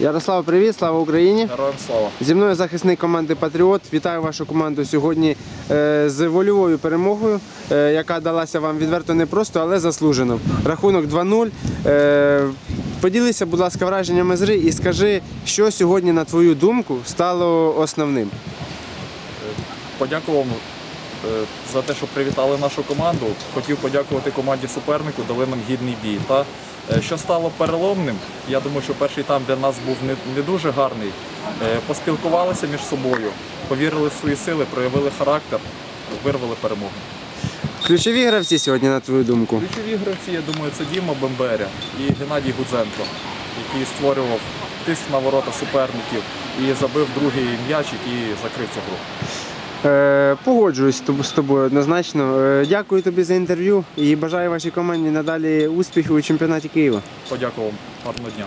Ярослав, привіт, слава Україні! Героям слава. Зі мною захисник команди Патріот. Вітаю вашу команду сьогодні е, з вольовою перемогою, е, яка далася вам відверто непросто, але заслужено. Рахунок 2-0. Е, Поділися, будь ласка, враженнями з гри і скажи, що сьогодні, на твою думку, стало основним. Подякував за те, що привітали нашу команду. Хотів подякувати команді супернику, дали нам гідний бій. Та е, що стало переломним, я думаю, що перший там для нас був не, не дуже гарний. Е, Поспілкувалися між собою, повірили в свої сили, проявили характер, вирвали перемогу. Ключові гравці сьогодні, на твою думку. Ключові гравці, я думаю, це Діма Бемберя і Геннадій Гудзенко, який створював тиск на ворота суперників і забив другий м'яч, який закрив цю гру. Е, Погоджуюсь з тобою однозначно. Е, Дякую тобі за інтерв'ю і бажаю вашій команді надалі успіхів у чемпіонаті Києва. Подякував. Гарного дня.